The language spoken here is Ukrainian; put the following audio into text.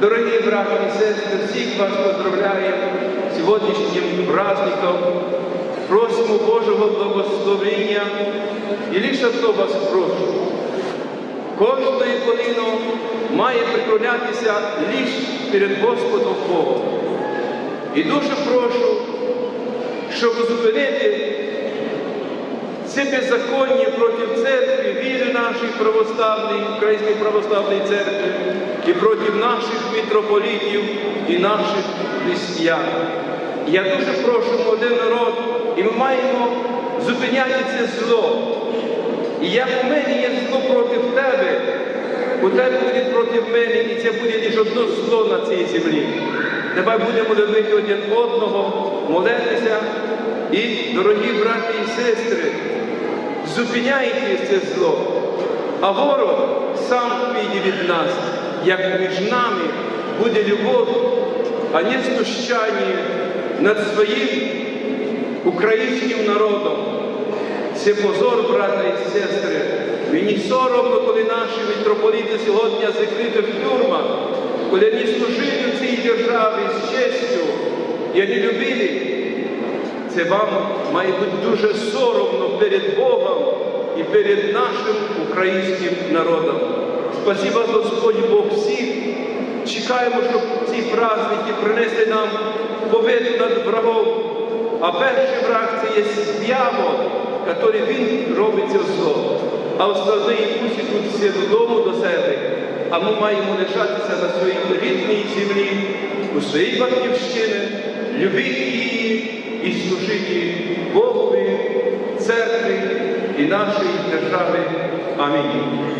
Дорогі браті і сестри, всіх вас поздравляємо сьогоднішнім праздником. Просимо Божого благословення і лише то вас прошу. Кожної хвилину має приклонятися лише перед Господом Богом. І дуже прошу, щоб зупинити це беззаконня проти церкви, віри нашої православної, Української православної церкви і проти наших митрополітів і наших християн. Я дуже прошу один народ, і ми маємо зупиняти це зло. І як у мене є зло проти тебе, у тебе буде проти мене, і це буде лише одно зло на цій землі. Давай будемо любити один одного, молитися. І, дорогі брати і сестри, зупиняйте це зло, а ворог сам піде від нас, як між нами буде любов, а не знущання над своїм українським народом. Це позор, брата і сестри. Мені соромно, коли наші митрополіти сьогодні закриті в тюрмах, коли вони служили в цій державі з честю і вони любили. Це вам має бути дуже соромно перед Богом і перед нашим українським народом. Спасибо, Господь Бог всіх. Чекаємо, щоб ці праздники принесли нам победу над врагом. А перший враг це є дьявол, який він робить зло. А основний пусть ідуть всі додому до себе. А ми маємо лишатися на своїй рідній землі, у своїй батьківщині, любити її і служити Богові, церкві і нашій державі. Амінь.